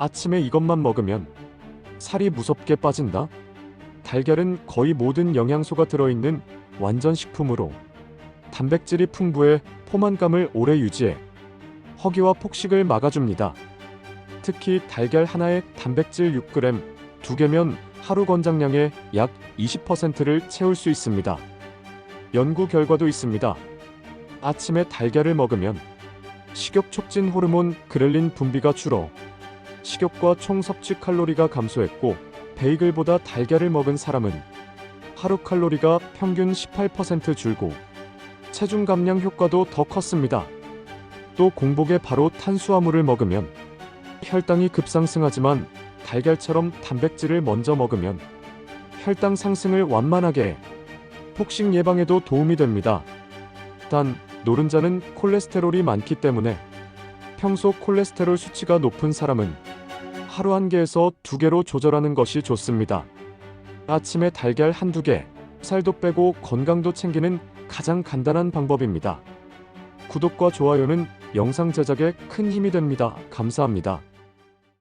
아침에 이것만 먹으면 살이 무섭게 빠진다? 달걀은 거의 모든 영양소가 들어있는 완전 식품으로 단백질이 풍부해 포만감을 오래 유지해 허기와 폭식을 막아줍니다. 특히 달걀 하나에 단백질 6g, 두 개면 하루 권장량의 약 20%를 채울 수 있습니다. 연구 결과도 있습니다. 아침에 달걀을 먹으면 식욕 촉진 호르몬 그렐린 분비가 줄어 식욕과 총 섭취 칼로리가 감소했고 베이글보다 달걀을 먹은 사람은 하루 칼로리가 평균 18% 줄고 체중 감량 효과도 더 컸습니다. 또 공복에 바로 탄수화물을 먹으면 혈당이 급상승하지만 달걀처럼 단백질을 먼저 먹으면 혈당 상승을 완만하게 해 폭식 예방에도 도움이 됩니다. 단 노른자는 콜레스테롤이 많기 때문에 평소 콜레스테롤 수치가 높은 사람은 하루 한 개에서 두 개로 조절하는 것이 좋습니다. 아침에 달걀 한두 개, 살도 빼고 건강도 챙기는 가장 간단한 방법입니다. 구독과 좋아요는 영상 제작에 큰 힘이 됩니다. 감사합니다.